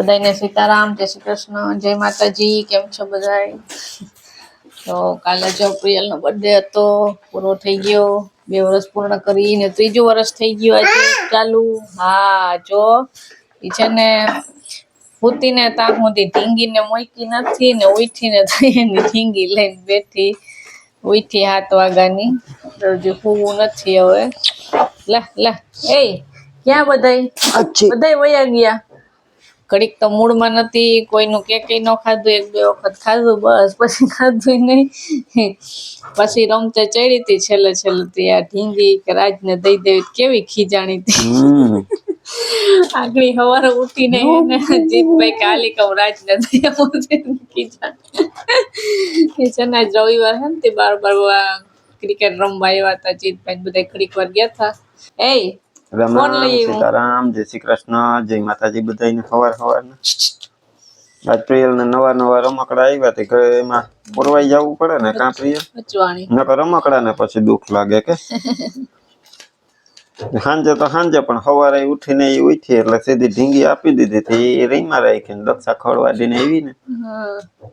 બધાને સીતારામ જય શ્રી કૃષ્ણ જય માતાજી કેમ છો બધાય? તો કાલે જો પ્રિયલ નો બર્થડે હતો પૂરો થઈ ગયો બે વર્ષ પૂર્ણ કરીને ત્રીજું વર્ષ થઈ ગયું આજે ચાલુ. હા જો એ છે ને હુતીને તાક સુધી ઢીંગીને મોકી નથી ને ઉઠીને એની ઢીંગી લઈને બેઠી ઉઠી હાથ વાગાની. હજુ ફૂવું નથી હવે. લે લે એ ક્યાં બધાય? બધાય વયા ગયા? ઘડીક તો મૂળમાં નથી કોઈનું કે કઈ ન ખાધું એક બે વખત ખાધું બસ પછી ખાધું નહીં. પછી રમતે ચડી હતી છેલ્લે છેલ્લે તે આ ઢીંગી કે રાજને દઈ દેવી કેવી ખીજાણી હતી. આગળી સવારે ઉઠીને એને જીતભાઈ કાલી કઉ રાજને ખીજાણી. એ છે ને રવિવાર હે ને તે બાર બાર ક્રિકેટ રમવા આવ્યા હતા જીતભાઈ બધા ઘડીક વાર ગયા હતા. એ રામ રામ સીતારામ જય શ્રી કૃષ્ણ જય માતાજી બધાને સવાર સવાર આજ પ્રિયલ ને નવા નવા રમકડા આવ્યા તે એમાં પુરવાઈ જવું પડે ને કાં પ્રિયલ નકર રમકડા ને પછી દુઃખ લાગે કે. સાંજે તો સાંજે પણ સવારે ઉઠીને એ ઉઠી એટલે સીધી ઢીંગી આપી દીધી હતી એ રીમાં રાખીને દક્ષા ખડવા દઈને આવી ને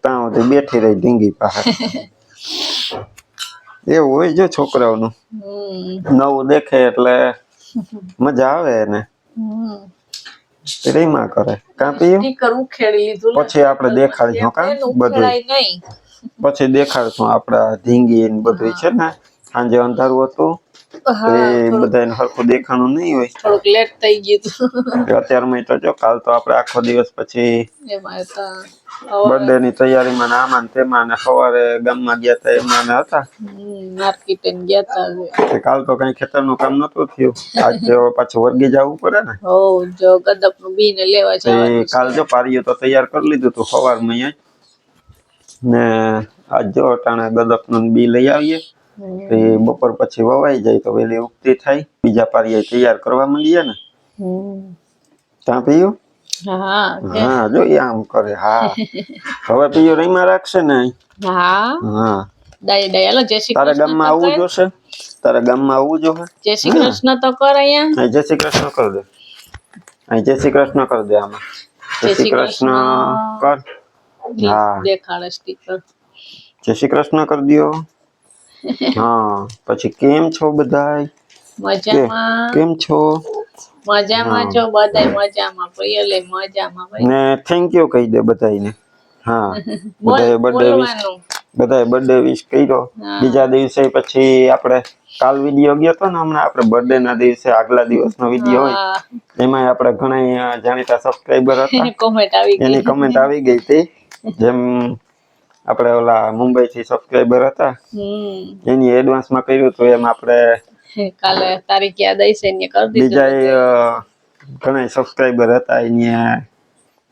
ત્યાં સુધી બેઠી રહી ઢીંગી પાસે. એવું હોય જો છોકરાઓનું. નવું દેખે એટલે મજા આવે એને. રીમાં કરે. કાં પીયું? પછી આપણે દેખાડીશું કા બધું પછી દેખાડશું આપડા ઢીંગી ને બધું છે ને? સાંજે અંધારું હતું. એ બધાને હરખું દેખાણું નહીં હોય. થોડુંક લેટ થઈ ગયું અત્યારમાં તો જો કાલ તો આપણે આખો દિવસ પછી બર્થડે ની તૈયારીમાં ને આમાં ને તેમાં ને સવારે ગામમાં ગયા હતા એમાં ને હતા. માર્કેટે ગયા હતા કાલ તો કઈ ખેતરનું કામ નતું થયું. આજ તો પાછું વર્ગી જવું પડે ને. હો જો ગદપનું બી ને લેવા છે જવાનું કાલ જો પારીઓ તો તૈયાર કરી લીધું હતું સવારમાં અહીંયા ને આજ જો અટાણે ગદપનું બી લઈ આવીએ. તો એ બપોર પછી વવાઈ જાય તો વેલી ઉગતી થાય. બીજા પારીએ તૈયાર કરવા માંડીએ ને. ત્યાં પીયું? હા જો એ આમ કરે હા. હવે પીયું રહીમાં રાખશે ને હા. હા. તારા ગામમાં આવવું. જોશે? તારા ગામમાં આવવું જોશે? જય શ્રી કૃષ્ણ તો કર અહીંયા. જય શ્રી કૃષ્ણ કર દે. અહીં જય શ્રી કૃષ્ણ કર દે આમાં. જય શ્રી કૃષ્ણ કર. હા. દેખાડે સ્ટીકર જય શ્રી કૃષ્ણ કર દ્યો. હા પછી કેમ છો બધાય? મજામાં. કેમ છો? મજામાં છો બધાય મજામાં પ્રિયલે મજામાં ભાઈ. ને થેન્ક યુ કહી દે બધાયને. હા બધા બર્થડે વિશ બધાય બર્થડે વિશ કર્યો. બીજા દિવસે પછી આપણે કાલ વિડિયો ગયો હતો ને હમણાં આપણે બર્થડે ના દિવસે આગલા દિવસનો વિડિયો હોય. એમાં આપણે ઘણા જાણીતા સબસ્ક્રાઇબર હતા. કોમેન્ટ આવી એની ગઈ કમેન્ટ આવી ગઈ હતી. જેમ આપણે ઓલા મુંબઈ થી સબસ્ક્રાઈબર હતા એની એડવાન્સમાં કર્યું હતું એમ આપણે કાલે તારીખ યાદ આવી છે એને કરી દીધું બીજા ઘણા સબસ્ક્રાઈબર હતા એની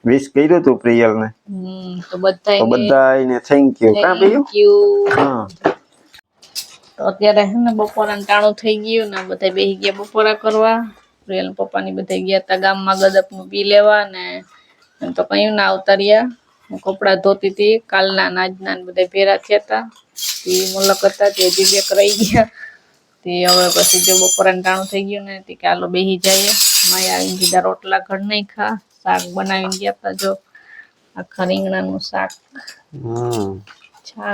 વિશ કર્યું હતું પ્રિયલ ને તો બધા તો બધા એને થેન્ક યુ કા થેન્ક યુ હા. તો અત્યારે હે ને બપોરા ટાણું થઈ ગયું ને બધા બેસી ગયા બપોરા કરવા. પ્રિયલ પપ્પાની બધા ગયા હતા ગામમાં ગદપનું બી લેવા ને એમ તો કયું ના આવતા રહ્યા. હું કપડાં ધોતી હતી. કાલના નાજના બધા ભેરા થયા હતા. તે મુલક હતા તે હજી બે રહી ગયા. તે હવે પછી જો બપોરા ટાણું થઈ ગયું ને તે કે હાલો બેસી જઈએ. માયા આવીને કીધા રોટલા ઘર નહીં ખા. શાક બનાવીને ગયા હતા જો. આખા રીંગણાનું શાક.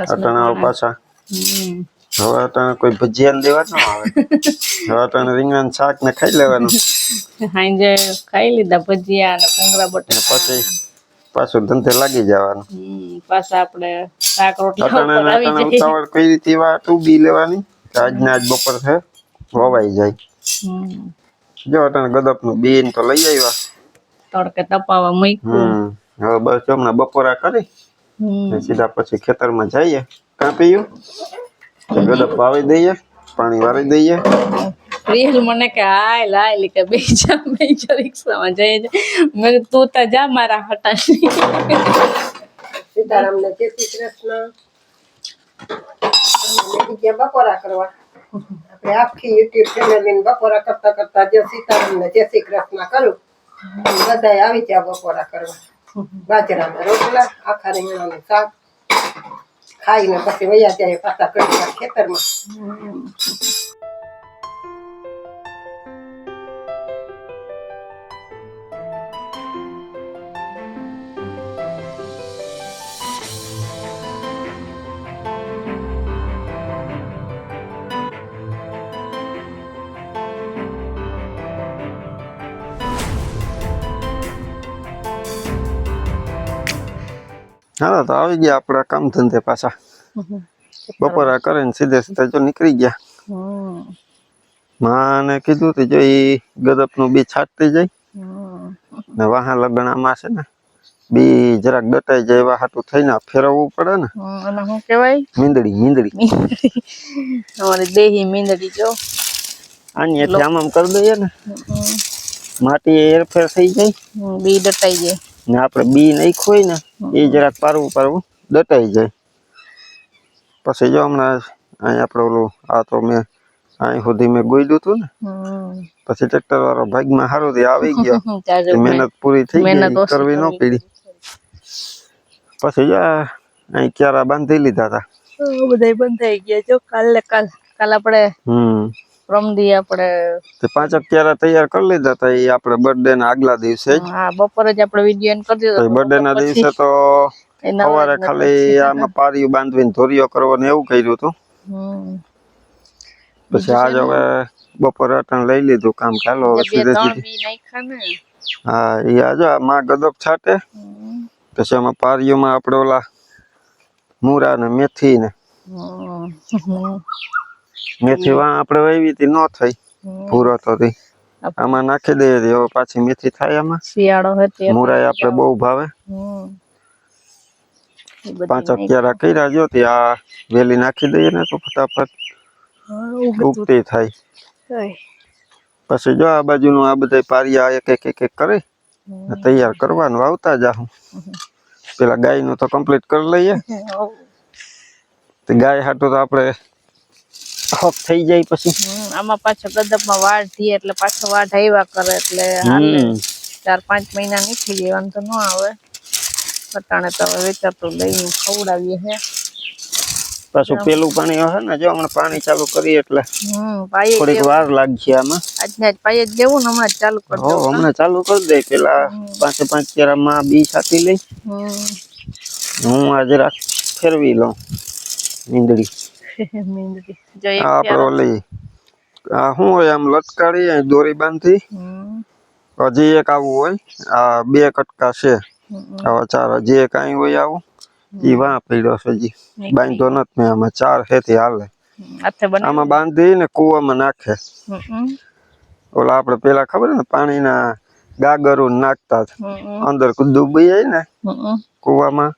અટાણા પાછા? હવે અટાણે કોઈ ભજીયા દેવા ન આવે? હવે અટાણે રીંગણા શાક ને ખાઈ લેવાનું. સાંજે ખાઈ લીધા ભજીયા ને બટાકા. પછી પાછું ધંધે લાગી જવાનું. પાછા આપણે શાક રોટલા ઉતાવળ કઈ રીતે વાત ઊભી લેવાની આજના આજ બપોર છે વવાઈ જાય. જો અટાણે ગદપનું બેન તો લઈ આવ્યા. તડકે તપાવા મૂક્યું હવે બસ હમણાં બપોરા કરી સીધા પછી ખેતરમાં જઈએ. કાપીયું? ગદપ વાવી દઈએ પાણી વાળી દઈએ. પ્રિયલ મને કે, હાય લાય કે બે જા બે જા રિક્ષામાં જઈએ છે મેં તું તો જા મારા હટા સીતારામને જય શ્રી કૃષ્ણ બપોરા કરવા. આપણે આખી યુટ્યુબ ફેમિલી બપોરા કરતા કરતા જે સીતારામને જય શ્રી કૃષ્ણ કરું બધા આવી ગયા બપોરા કરવા. બાજરાના રોટલા, આખા રીંગણાનું શાક, ખાઈને પછી વયા જાય પાછા કરી ખેતરમાં. હાલો તો આવી ગયા આપણા કામ ધંધે પાછા બપોરા કરીને સીધે સીધા જો નીકળી ગયા. માને કીધું તું જો ઈ ગદપનું બી છાંટતી જાય. ને વાહા લગણામાં છે ને બી જરાક દટાઈ જાય એવા હાટું થઈને ફેરવવું પડે ને. અને શું કહેવાય? મીંદડી મીંદડી. અમારી દેહી મીંદડી જો. આની એટલે આમ આમ કરી દઈએ ને. માટી હેરફેર થઈ જાય. બી દટાઈ જાય. ને આપણે બી નાખ્યું હોય ને એ જરાક પારવું પારવું દટાઈ જાય. પછી જો હમણાં અહીં આપણે ઓલું આ તો મેં અહીં સુધી મેં ગોઈડું હતું ને પછી ટ્રેક્ટર વાળો ભાગમાં સારું થી આવી ગયો. મહેનત પૂરી થઈ ગઈ કરવી ન પડી. પછી જો અહીં ક્યારા બાંધી લીધા હતા બધા બંધ થઈ ગયા જો કાલે કાલ કાલ આપણે હમ. પ્રમદી આપણે. તે પાંચ ક્યારા તૈયાર કરી લીધા હતા એ આપણે બર્થડે ના આગલા દિવસે જ. હા બપોરે જ આપણે વીડિયો એન્ડ કરી દીધો બર્થડે ના દિવસે તો સવારે ખાલી આમાં પારિયું બાંધવીને ધોરીઓ કરવો ને એવું કર્યું હતું. પછી આજ હવે બપોરે અટણ લઈ લીધું કામ ચાલો હવે સીધે સીધી. હા એ આજો મા ગદપ છાટે પછી આમાં પારિયુંમાં આપણે ઓલા મૂરા ને મેથી ને. મેથી વાં આપણે વાવી હતી ન થઈ. પૂરો તો તી આમાં નાખી દઈએ હવે પાછી મેથી થાય આમાં. શિયાળો હતી મૂરાય આપણે બહુ ભાવે. પાંચ અગિયારા કર્યા જો આ વેલી નાખી દઈએ ને તો ફટાફટ ઉગતી થાય. થાય. પછી જો આ બાજુનું આ બધા પારિયા એક એક એક એક કરી. તૈયાર કરવાનું આવતા જાહું. પેલા ગાયનું તો કમ્પ્લીટ કરી લઈએ. ગાય હાટું તો આપણે હક થઈ જાય પછી. આમાં પાછો ગદપમાં વાઢ ધીએ એટલે પાછો વાઢ આવ્યા કરે એટલે ચાર પાંચ મહિના નીકળી જાય વાંધો ન આવે. અટાણે તો હવે વેચાતું લઈને ખવડાવીએ હે. પાછું પેલું પાણી હશે ને જો હમણાં પાણી ચાલુ કરીએ એટલે થોડીક વાર લાગશે આમાં. આજના જ પાયે જ દેવું ને હમણાં ચાલુ કરી હમણાં ચાલુ કરી દે પેલા પાંચે પાંચ કેરામાં બી સાથી લઈ હું આજે રાખ ફેરવી લઉં મીંદડી જો એક આપણે ઓલી આ શું હોય આમ લટકાડી દોરી બાંધી હજી એક આવું હોય આ બે કટકા છે. હવે ચાર હજી એક અહીં હોય આવું. ઈ વાહ પડ્યો છે હજી. બાંધતો નથી મેં આમાં ચાર હેથી હાલે. આમાં બાંધી ને કુવામાં નાખે. ઓલા આપણે પેલા ખબર ને પાણીના ગાગરું નાખતા અંદર ડૂબી જાય ને કૂવામાં.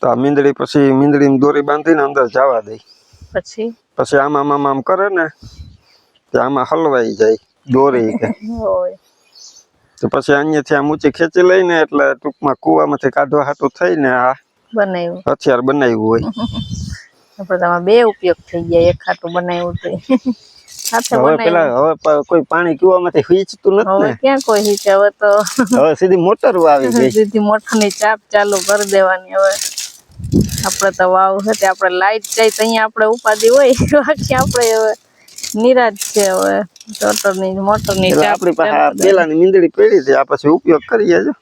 તો આ મીંદડી પછી મીંદડીની દોરી બાંધીને અંદર જવા દે. પછી? પછી આમાં આમ આમ કરે ને તે આમાં હલવાઈ જાય દોરી કે. તો પછી અહીંયાથી આમ ઊંચી ખેંચી લઈને એટલે ટૂંકમાં કૂવામાંથી કાઢવા હાટું થઈને આ બનાવ્યું. હથિયાર બનાવ્યું હોય. આપણે તો આમાં બે ઉપયોગ થઈ ગયા એક ખાતું બનાવ્યું તો. હવે પેલા હવે કોઈ પાણી કૂવામાંથી હીચતું નથી ને. ક્યાં કોઈ હીચે? હવે તો હવે સીધી મોટરો આવી ગઈ. સીધી મોટરની ચાપ ચાલુ કરી દેવાની હવે. આપણે તો વાવ છે તે આપણે લાઈટ જાય તો અહીંયા આપણે ઉપાધિ હોય બાકી આપણે હવે નિરાશ છે હવે. મોટરની મોટરની આપણી પાસે. પેલાની મીંદડી પડી છે આ પછી ઉપયોગ કરીએ જો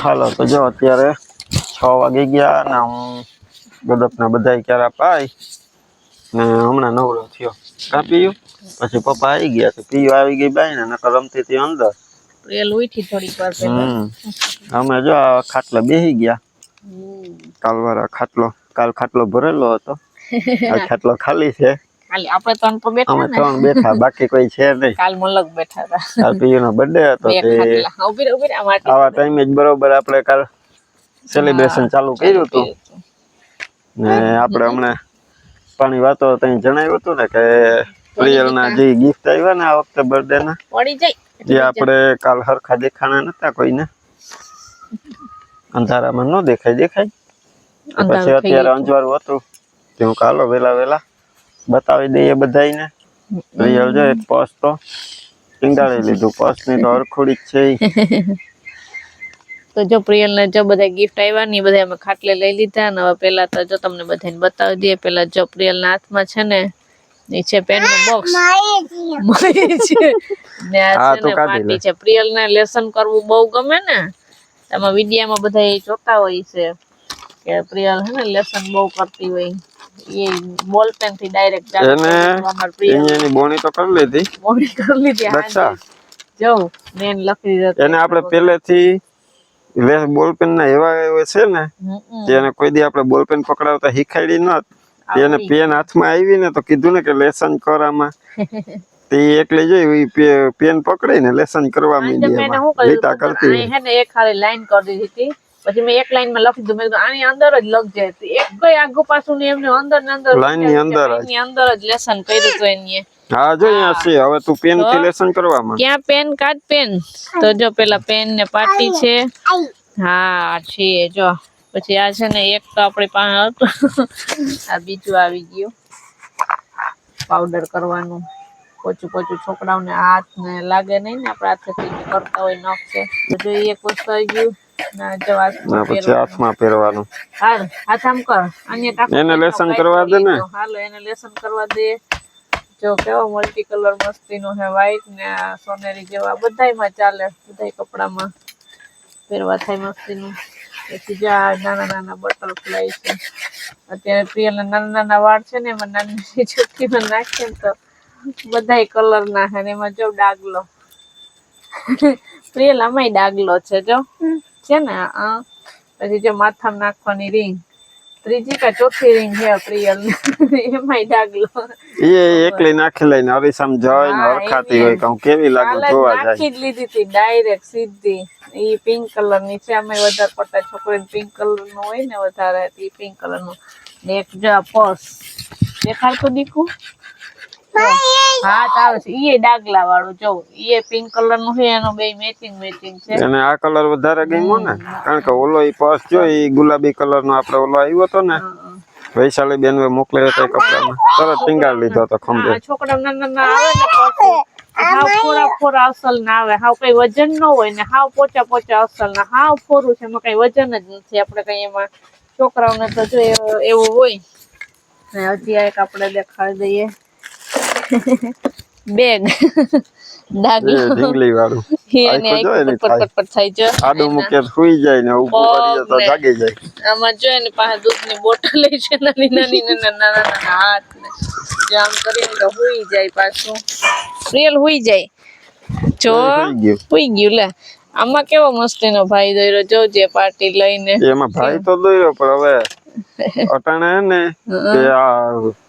હાલો તો જો અત્યારે છ વાગી ગયા અને હું ગદપના બધા ક્યારે પાઈ ને હમણાં નવરો થયો. કા પીયું? પછી પપ્પા આવી ગયા તો પીયું આવી ગઈ બાઈ ને નકર રમતી હતી અંદર. પ્રિયલ ઉઠી થોડીક વાર હમ. અમે જો ખાટલા બેસી ગયા. કાલ વાળા ખાટલો કાલ ખાટલો ભરેલો હતો. આ ખાટલો ખાલી છે. ખાલી આપણે ત્રણ તો બેઠા અમે ત્રણ બેઠા બાકી કોઈ છે નહીં. કાલ મલક બેઠા હતા. કાલ પીયુનો બર્થડે હતો તે ઊભી ઊભી આ માટે આવા ટાઈમે જ બરોબર આપણે કાલ સેલિબ્રેશન ચાલુ કર્યું હતું. ને આપણે હમણાં પાણી વાતો ત્યાં જણાવ્યું હતું ને કે પ્રિયલના જે ગિફ્ટ આવ્યા ને આ વખતે બર્થડે ના પડી જાય જે આપણે કાલ હરખા દેખાણા નતા કોઈને. અંધારામાં ન દેખાય દેખાય. પછી અત્યારે અંજવાળું હતું. તે હું કાલો વેલા વેલા બતાવી દઈએ બધાને રિયલ જો એક પર્સ તો. ટીંગાળી લીધું પર્સની તો હરખુડી જ છે તો જો પ્રિયલ ને જો બધા ગિફ્ટ આવ્યા ને બધા અમે ખાટલે લઈ લીધા ને હવે પેલા તો જો તમને બધાને બતાવી દઈએ. પેલા જો પ્રિયલ ના હાથમાં છે ને નીચે પેનનું બોક્સ ને આ હા, છે ને કાઢી છે. પ્રિયલ ને લેસન કરવું બહુ ગમે ને એમાં વિડીયામાં બધા એ જોતા હોય છે કે પ્રિયલ હે ને લેસન બહુ કરતી હોય. એ બોલ પેનથી ડાયરેક્ટ એને એની એની બોણી તો કરી લીધી. મોડી કરી લીધી દક્ષા. જો. મેન લખી દીધું એને આપણે પહેલેથી બોલ ના એવા એવા છે ને તેને કોઈ દી આપણે બોલપેન પકડાવતા શીખાડી નત એને પેન હાથમાં આવી ને તો કીધું ને કે લેસન કર આમાં. તે એકલી જોઈ પેન પકડીને લેસન કરવા માંડી લીટા કરતી હે ને એક ખાલી લાઈન કરી દીધી હતી. પછી મેં એક લાઈનમાં લખી દીધું. મેં આની અંદર જ લખજે જાય એક કઈ આગુ પાછું ને એમને અંદર ને અંદર લાઈનની અંદરની અંદર જ લેસન કર્યું તો એની હા જો અહીંયા છે. હવે તું પેનથી લેસન કરવા માંડ ક્યાં પેન કાટ પેન તો જો પેલા પેન ને પાટી છે. હા છે જો. પછી આ છે ને એક તો આપણી પાસે હતું. આ બીજું આવી ગયું. પાવડર કરવાનું. પોચું પોચું છોકરાઓને હાથ ને લાગે નહીં ને આપણે હાથેથી કરતા હોય નખ છે. ઈ એક વસ્તુ આવી ગયું. જો પછી. હાથમાં પહેરવાનું. હાલ હાથ આમ કર. અન્ય એને લેસન કરવા દે ને. હાલો એને લેસન કરવા દે. જો કેવો મલ્ટી કલર મસ્તીનો છે વ્હાઈટ ને સોનેરી જેવા. બધાયમાં ચાલે બધાય કપડામાં. પહેરવા થાય મસ્તીનું. પછી જ્યાં આ નાના નાના બટરફ્લાય છે. અત્યારે પ્રિયલના નાના નાના વાળ છે ને એમાં નાની ચૂટકીમાં નાખીએ ને તો બધાય કલર ના છે ને એમાં જો ડાગલો. પ્રિયલ આમાંય ડાગલો છે જો. છે ને આ પછી જો માથામાં નાખવાની રીંગ ત્રીજી કે ચોથી રીંગ છે પ્રિયલ એમાંય ડાગલો. એ એકલી નાખી લઈને અરીસામ જોઈને હા, હરખાતી હોય કે હું કેવી લાગુ જોવા જાય. નાખી જ લીધી હતી ડાયરેક્ટ સીધી. ઈ પિંક કલરની છે અમે વધારે પડતા છોકરીને પિંક કલરનું હોય ને વધારે ઈ પિંક કલરનું. ને એક પર્સ દેખાડતો દીકુ? હા. તો આવે છે. ડાગલા વાળું જો ઈ પિંક કલરનું છે એનો બે મેચિંગ મેચિંગ છે. એને આ કલર વધારે ગમ્યો ને કારણ કે ઓલો ઈ પર્સ જો ઈ ગુલાબી કલર નો આપણે ઓલો આવ્યો હતો ને વૈશાલી બેન મોકલ્યો હતો એ કપડામાં. તરત ટીંગાડી લીધો હતો ખંભે. છોકરા નાના નાના આવે ને હાવ ફોરા ફોરા અસલ ના આવે. હાવ કઈ વજન ન હોય ને હાવ પોચા પોચા અસલ ના. હાવ ફોરું છે એમાં કઈ વજન જ નથી. આપણે કઈ એમાં છોકરાઓને તો જો એવું- એવું હોય. ને હજી એક આપણે દેખાડી દઈએ. બેગ. ઢીંગલી વાળું. એને આખું પટ પટ પટ થાય. છે આડું મૂકે સુઈ જાય ને ઊભું કરીએ તો જાગી જાય. આમાં જો એની પાસે દૂધની બોટલ છે નાની નાની નાના નાના હાથ ને જો આમ કરીને તો સુઈ જાય પાછું. રિયલ હુઈ જાય. જો સુઈ ગયું. લે. આમાં કેવો મસ્તીનો ભાઈ દોર્યો જોજે પાર્ટી લઈને. એમાં ભાઈ તો દોર્યો પણ હવે અટાણે ને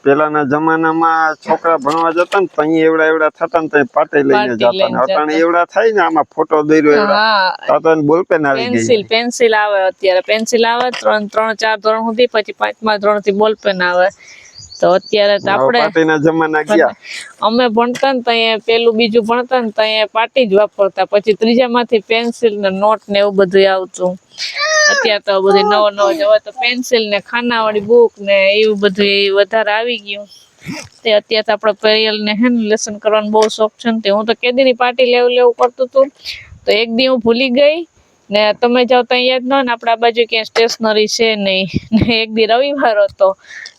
પેલાના જમાનામાં છોકરા ભણવા જતા ને તઈ એવડા એવડા થતા ને પાટે લઈને જતા ને. અટાણે એવડા થાય ને આમાં ફોટો દોર્યો એવડા. તો બોલપેન આવી ગઈ. પેન્સિલ પેન્સિલ આવે અત્યારે. પેન્સિલ આવે ત્રણ ત્રણ ચાર ધોરણ સુધી પછી પાંચમા ધોરણથી બોલ પેન આવે. તો અત્યારે તો આપણે પાટીના જમાના ગયા. અમે ભણતા ને ત્યાં પેલું બીજું ભણતા ને ત્યાં પાટી જ વાપરતા. પછી ત્રીજામાંથી પેન્સિલ ને નોટ ને એવું બધું આવતું. અત્યારે તો બધું નવો નવો હવે તો પેન્સિલ ને ખાનાવાળી બુક ને એવું બધું એ વધારે આવી ગયું. તે અત્યારે તો આપણે પેરિયલ ને હે ને લેસન કરવાનો બહુ શોખ છે ને હું તો કેદીની પાર્ટી લેવું લેવું કરતું હતું તો એક દી હું ભૂલી ગઈ ને તમે જાઓ ત્યાં યાદ ન ને આપણા બાજુ ક્યાં સ્ટેશનરી છે નહીં. ને એક દી રવિવાર હતો.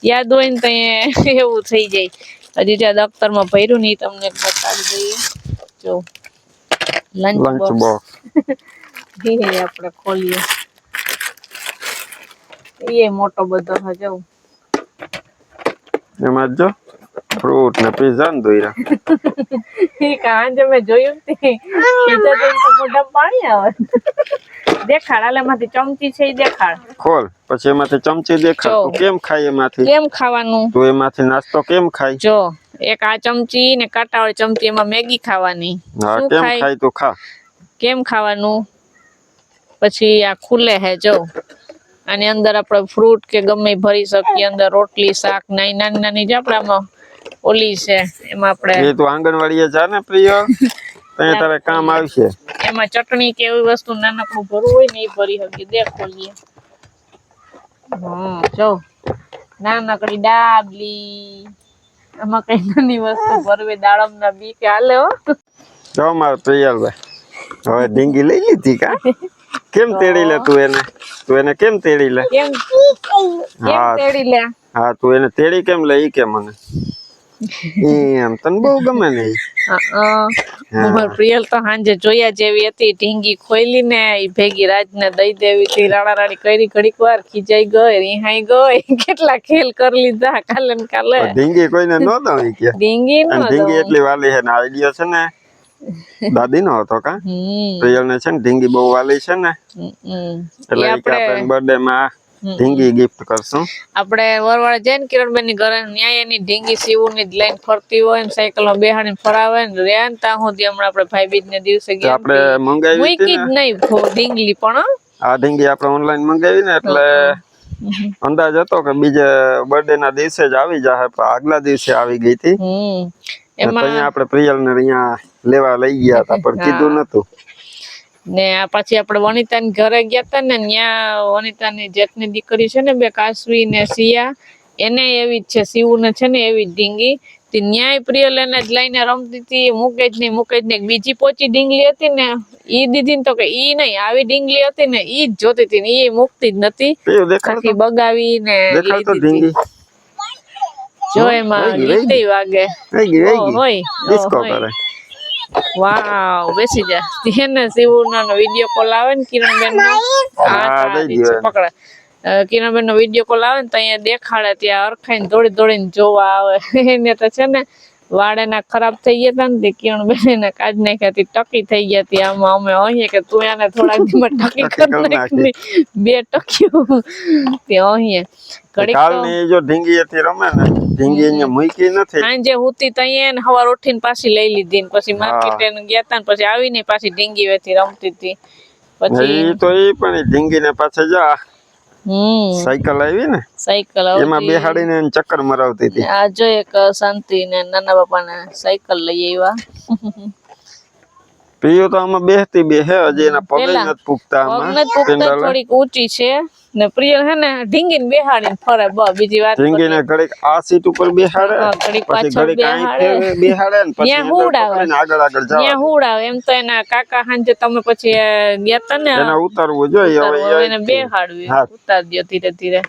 યાદ હોય ને ત્યાં એવું થઈ જાય. હજી ત્યાં દફતરમાં ભર્યું નહીં તમને બતાવી દઈએ. જો લંચ બોક્સ આપણે ખોલીએ. એ મોટો બધો હજો એમાં જો ફ્રૂટ ને પીઝા ને દોર્યા એ કાંજે મેં જોયું તે પીઝા જોઈને તો મોઢામાં પાણી આવે. દેખાડ હાલ એમાંથી ચમચી છે એ દેખાડ. ખોલ પછી એમાંથી ચમચી દેખાડ. તો કેમ ખાય એમાંથી? કેમ ખાવાનું? તો એમાંથી નાસ્તો કેમ ખાય? જો એક આ ચમચી ને કાંટાવાળી ચમચી એમાં મેગી ખાવાની. હા કેમ ખાય તો ખા. કેમ ખાવાનું? પછી આ ખુલે હે જો. આની અંદર આપણે ફ્રૂટ કે ગમે ભરી શકીએ અંદર રોટલી શાક નાની નાની નાની જે આપણે આમાં ઓલી છે એમાં આપણે એ તું આંગણવાડીએ જા ને પ્રિય તને તારે કામ આવશે. એમાં ચટણી કે એવી વસ્તુ નાનકડું ભરવું હોય ને એ ભરી શકીએ દે ખોલીએ હા જો નાનકડી ડાબલી. આમાં કઈ નાની વસ્તુ ભરવી દાડમ ના બી કે હાલે હો. જો મારો પ્રિયલભાઈ હવે ઢીંગી લઈ લીધી કા? કેમ તેડી લે તું એને? તું એને કેમ તેડી લે? કેમ હા. તેડી લે? હા તું એને તેડી કેમ લે? ઈ કે મને. એમ તને બહુ ગમે ને ઉમર પ્રિયલ તો હાંજે જોયા જેવી હતી ઢીંગી ખોઈલી ને ઈ ભેગી રાજને દઈ દેવી હતી રાણા રાણી કરી ઘડીક વાર ખીજાઈ ગઈ રીહાઈ ગઈ કેટલા ખેલ કરી લીધા કાલે ને કાલે. ઢીંગી કોઈને ન દઉં કે. ઢીંગી ઢીંગી એટલી વાલી છે ને આઈડિયો છે ને દાદી નો હતો કા? પ્રિયલ ને છે ને ઢીંગી બહુ વાલી છે ને. એટલે આપણે બર્થડે માં. ઢીંગી ગિફ્ટ કરશું. આપણે વરવાળા જઈને કિરણબેનની ઘરે ન્યાય એની ઢીંગી સીવું ની લઈને ફરતી હોય ને સાયકલમાં બેહાડી ફરાવે ને રે ને ત્યાં સુધી હમણાં આપણે ભાઈ બીજ ને દિવસે ગયા આપણે મંગાવી મૂકી જ નહીં ઢીંગલી પણ આ ઢીંગી આપણે ઓનલાઈન મંગાવી ને એટલે અંદાજ હતો કે બીજે બર્થડે ના દિવસે જ આવી જાય પણ આગલા દિવસે આવી ગઈ હતી. એમાં આપણે પ્રિયલ ને અહીંયા લેવા લઈ ગયા હતા પણ કીધું નતું. ને આ પછી આપણે વનિતાની ઘરે ગયા તા ને ત્યાં વનિતાની જેઠની દીકરી છે ને બે કાસવી ને સિયા એને એવી જ છે શિવ ને છે ને એવી જ ઢીંગી. ન્યાય પ્રિયલ એને જ લઈને રમતી હતી મુકેજની નહીં ની બીજી પોચી ડીંગલી હતી ને ઈ દીધી ને તો કે ઈ નહીં આવી ડીંગલી હતી ને ઈ જ જોતી હતી ને એ મૂકતી જ નથી. બગાવી ને લીધી હતી. જો એમાં ગીતે વાગે. હોય. ડિસ્કો કરે. વાવ બેસી જા. તેને શિવના નો વિડિયો કોલ આવે ને કિરણબેન નો. પકડે. કિરણબેન નો વિડિયો કોલ આવે ને તો અહીંયા દેખાડે ત્યાં અરખાઈને દોડી દોડીને જોવા આવે. એને તો છે ને વાળ એના ખરાબ થઈ ગયા હતા ને તે કિરણબેન ને કાઢ નાખ્યા હતી ટકી થઈ ગયા હતી આમાં. અમે અહીંયા કે તું એને થોડાક દીમાં ટકી કરી નાખી. બે ટક્યું તે અહીંયા ઘડીક કાલ તો ની જો ઢીંગી હતી રમે ને ઢીંગી અહીંયા મૂકી નથી. સાંજે હુતી તઈએ ને હવાર ઉઠીને પાછી લઈ લીધી ને પછી માર્કેટે ગયા તા ને પછી આવીને પાછી ઢીંગી વેથી રમતી હતી પછી તો એ પણ ઢીંગી ને પાછળ જા. સાયકલ આવી ને? સાયકલ એમાં. બેહાડીને ચક્કર મરાવતી હતી. આ જો એક શાંતિ ને નાના બાપા ને સાયકલ લઈ આવ્યા. પીયું તો આમાં બેહતી બે હે હજી એના પગે નથી પૂગતા આમાં. થોડીક ઊંચી છે. ને પ્રિયલ હે ને ઢીંગીને બેહાડીને ફરે બ બીજી વાત ઢીંગીને ઘડીક આ સીટ ઉપર બેહાડે ઘડીક પાછળ બેહાડે. બેહાડે ને પછી અંદર હુવડાવે. આગળ જાવ ત્યાં હુડાવે એમ તો એના કાકા હાંજે તમે પછી ગયા તને એને ઉતારવું જોઈએ હવે એને બેહાડવું બેહાડવી ઉતાર દ્યો ધીરે ધીરે.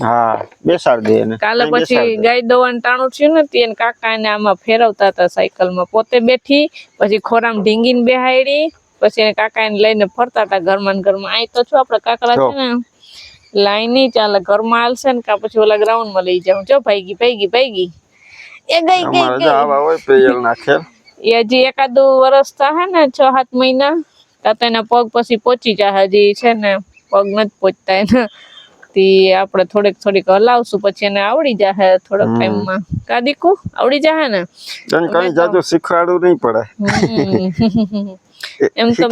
હા બેસાડ દે એને. કાલે પછી. ગાય દવાનું ટાણું થયું ને તેને કાકા એને આમાં ફેરવતા હતા સાયકલમાં. પોતે બેઠી પછી ખોરામ ઢીંગીને બેહાડી પછી એને કાકા એને લઈને ફરતા હતા ઘરમાં ઘરમાં. આય તો છો આપડે કાકડા છે ને? લાઈન નહીં ચાલે ઘરમાં હાલશે ને કા પછી ઓલા ગ્રાઉન્ડમાં લઈ જાઉં. જો ભાઈ ભાઈગી ભાઈ ગઈ ભાઈ ગઈ એ ગઈ. ગઈ ગઈ આવા હોય પ્રિયલ ના ખેલ. એ હજી એકાદું વર્ષ થાય ને છ સાત મહિના તા તો એના પગ પછી પહોંચી જાય હજી છે ને પગ નથી પહોંચતા એના. તી આપણે થોડીક થોડીક હલાવશું પછી એને આવડી જાય થોડોક ટાઈમમાં. કા દીકુ? આવડી જાય ને? કઈ જાજો શીખવાડવું નહીં પડે. એમ તો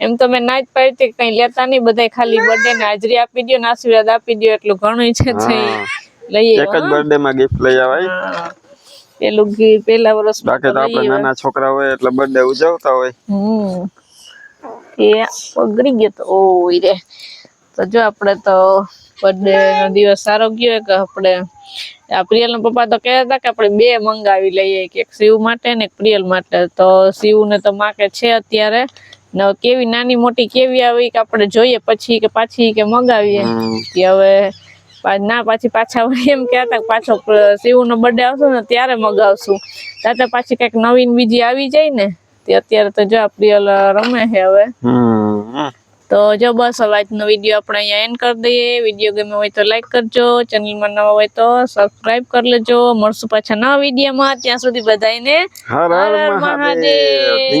એમ તો મેં ના જ પાડી કઈ લેતા નહીં બધા ખાલી બર્થડે ને હાજરી આપી દો ને આશીર્વાદ આપી દો એટલું ઘણું છે લઈએ એક જ બર્થડે માં ગિફ્ટ લઈ આવાય. પેલું પેલા વર્ષ બાકી તો આપણે નાના છોકરા હોય એટલે બર્થડે ઉજવતા હોય. હમ. એ પગડી ગયો તો ઓય રે. તો જો આપણે તો બર્થડે નો દિવસ સારો ગયો કે આપણે આ પ્રિયલ ના પપ્પા તો કહેતા હતા કે આપણે બે મંગાવી લઈએ કે એક શિવ માટે ને એક પ્રિયલ માટે. તો શિવ ને તો માકે છે અત્યારે. ને કેવી નાની મોટી કેવી આવી કે આપણે જોઈએ પછી કે પાછી કે મંગાવીએ. કે હવે ના પાછી પાછા એમ કહેતા કે પાછો શિવ નો બર્થડે આવશે ને ત્યારે મગાવશું. ત્યારે પાછી કંઈક નવીન બીજી આવી જાય ને તે અત્યારે તો જો આ પ્રિયલ રમે છે હવે. તો જો બસ હવે આજનો વીડિયો આપણે અહીંયા એન્ડ કરી દઈએ. વીડિયો ગમે હોય તો લાઈક કરજો. ચેનલમાં નવા હોય તો સબસ્ક્રાઈબ કરી લેજો. મળશું પાછા નવા વિડીયોમાં. ત્યાં સુધી બધાને હર હર મહાદેવ.